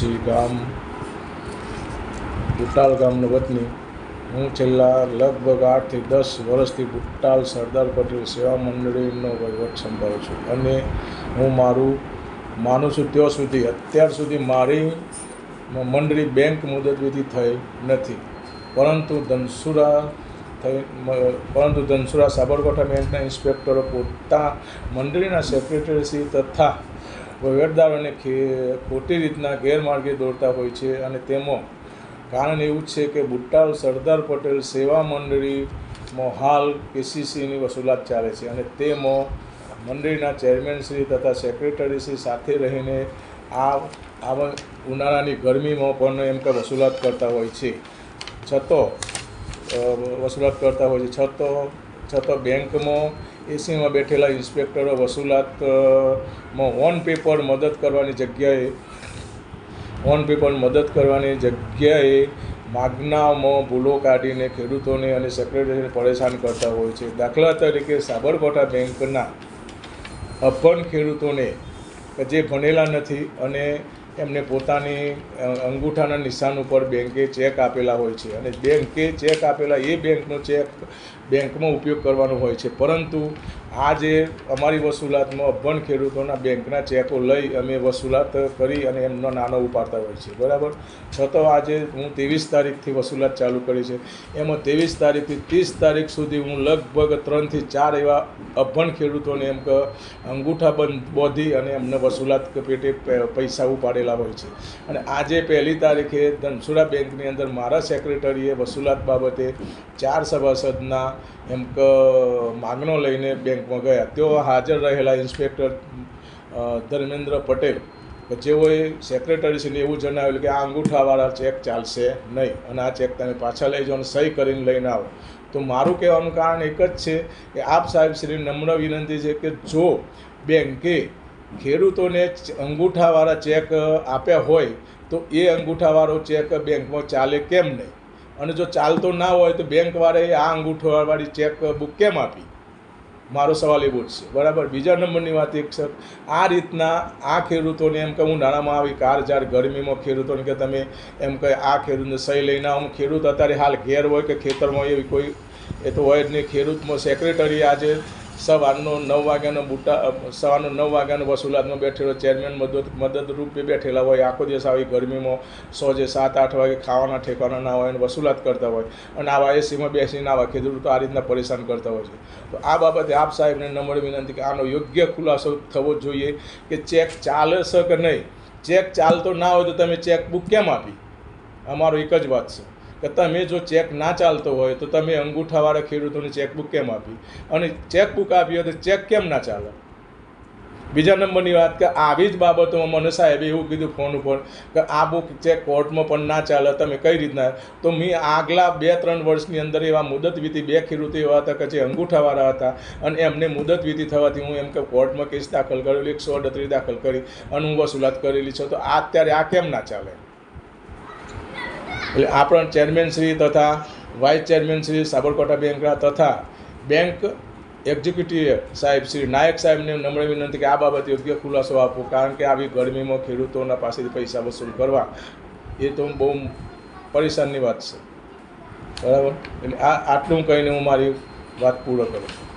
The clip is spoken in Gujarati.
દુશ્મનસિંહ ગામ, બુટાલ ગામનો વતની, હું છેલ્લા લગભગ આઠથી દસ વર્ષથી બુટાલ સરદાર પટેલ સેવા મંડળીનો વહીવટ સંભાળું છું અને હું મારું માનું છું ત્યાં સુધી, અત્યાર સુધી મારી મંડળી બેંક મુદતવિધિ થઈ નથી. પરંતુ ધનસુરા થઈ, પરંતુ ધનસુરા સાબરકાંઠા બેંકના ઇન્સ્પેક્ટરો પોતા મંડળીના સેક્રેટરીશ્રી તથા વહીવટદારોને ખોટી રીતના ગેરમાર્ગે દોરતા હોય છે અને તેમાં કારણ એવું છે કે બુટ્ટાલ સરદાર પટેલ સેવા મંડળીમાં હાલ કેસીસીની વસૂલાત ચાલે છે અને તેમાં મંડળીના ચેરમેનશ્રી તથા સેક્રેટરીશ્રી સાથે રહીને આ, આવા ઉનાળાની ગરમીમાં પણ એમ કે વસૂલાત કરતા હોય છે. છતો વસૂલાત કરતા હોય છે. છતો છતો બેંકમાં એસીમાં બેઠેલા ઇન્સ્પેક્ટરો વસૂલાતમાં ઓન પેપર મદદ કરવાની જગ્યાએ ઓન પેપર મદદ કરવાની જગ્યાએ માગનામાં ભૂલો કાઢીને ખેડૂતોને અને સેક્રેટરીને પરેશાન કરતા હોય છે. દાખલા તરીકે સાબરકાંઠા બેંકના અભણ ખેડૂતોને, જે ભણેલા નથી અને એમને પોતાની અંગૂઠાના નિશાન ઉપર બેંકે ચેક આપેલા હોય છે અને બેંકે ચેક આપેલા એ બેંકનો ચેક બેંકમાં ઉપયોગ કરવાનો હોય છે. પરંતુ આ જે અમારી વસૂલાતમાં અભણ ખેડૂતોના બેંકના ચેકો લઈ અમે વસૂલાત કરી અને એમનો નાનો ઉપાડતા હોય છે. બરાબર? છતાં આજે હું ત્રેવીસ તારીખથી વસૂલાત ચાલુ કરી છે. એમાં ત્રેવીસ તારીખથી ત્રીસ તારીખ સુધી હું લગભગ ત્રણથી ચાર એવા અભણ ખેડૂતોને એમ કે અંગૂઠા બંધ બોધી અને એમને વસૂલાત પેટે પૈસા પૈસા ઉપાડેલા હોય છે. અને આજે પહેલી તારીખે ધનસુરા બેંકની અંદર મારા સેક્રેટરીએ વસૂલાત બાબતે ચાર સભાસદના એમ કે માગણો લઈને બેંકમાં ગયા. તેઓ હાજર રહેલા ઇન્સ્પેક્ટર ધર્મેન્દ્ર પટેલ. જેઓએ સેક્રેટરીશ્રીને એવું જણાવેલું કે આ અંગૂઠાવાળા ચેક ચાલશે નહીં અને આ ચેક તમે પાછા લઈ જાઓ અને સહી કરીને લઈને આવો. તો મારું કહેવાનું કારણ એક જ છે કે આપ સાહેબ શ્રી નમ્ર વિનંતી છે કે જો બેંકે ખેડૂતોને અંગૂઠાવાળા ચેક આપ્યા હોય તો એ અંગૂઠાવાળો ચેક બેંકમાં ચાલે કેમ નહીં? અને જો ચાલતો ના હોય તો બેંકવાળાએ આ અંગૂઠાવાળી ચેક બુક કેમ આપી? મારો સવાલ એવો જ છે. બરાબર? બીજા નંબરની વાત એક છે. આ રીતના આ ખેડૂતોને એમ કે, હું નાણાંમાં આવી કારજાર ગરમીમાં ખેડૂતોને કે તમે એમ કે, આ ખેડૂતને સહી લઈને આવું. ખેડૂત અત્યારે હાલ ઘેર હોય કે ખેતરમાં એવી કોઈ એ તો હોય જ નહીં. ખેડૂતમાં સેક્રેટરી આજે સવારનો નવ વાગ્યાનો બુટા સવારનો નવ વાગ્યાનો વસૂલાતમાં બેઠેલો ચેરમેન મદદ, મદદરૂપે બેઠેલા હોય. આખો દિવસ આવી ગરમીમાં સોજે સાત, આઠ વાગે ખાવાના, ઠેકવાના ના હોય અને વસૂલાત કરતા હોય. અને આવા એસીમાં બેસીને આવા ખેડૂતો આ રીતના પરેશાન કરતા હોય છે. તો આ બાબતે આપ સાહેબને નમ્ર વિનંતી કે આનો યોગ્ય ખુલાસો થવો જોઈએ કે ચેક ચાલે છે કે નહીં? ચેક ચાલતો ના હોય તો તમે ચેકબુક કેમ આપી? અમારો એક જ વાત છે. કે તમે જો ચેક ના ચાલતો હોય તો તમે અંગૂઠાવાળા ખેડૂતોને ચેકબુક કેમ આપી? અને ચેકબુક આપી હોય તો ચેક કેમ ના ચાલે? બીજા નંબરની વાત કે આવી જ બાબતોમાં મને સાહેબે એવું કીધું ફોન ઉપર કે આ બુક ચેક કોર્ટમાં પણ ના ચાલે, તમે કઈ રીતના? તો મેં આગલા બે ત્રણ વર્ષની અંદર એવા મુદત વીતી બે ખેડૂતો એવા હતા કે જે અંગૂઠાવાળા હતા અને એમને મુદત વીતી થવાથી હું એમ કે કોર્ટમાં કેસ દાખલ કરેલી, એકસો અડત્રીસ દાખલ કરી અને હું વસૂલાત કરેલી છે. તો આ અત્યારે આ કેમ ના ચાલે? એટલે આપણા ચેરમેનશ્રી તથા વાઇસ ચેરમેનશ્રી સાબરકાંઠા બેંકના તથા બેંક એક્ઝિક્યુટિવ સાહેબ શ્રી નાયક સાહેબને નમ્ર વિનંતી કે આ બાબતે યોગ્ય ખુલાસો આપો, કારણ કે આવી ગરમીમાં ખેડૂતોના પાસેથી પૈસા વસૂલ કરવા એ તો બહુ પરેશાનની વાત છે. બરાબર? એટલે આ આટલું કહીને હું મારી વાત પૂર્ણ કરું છું.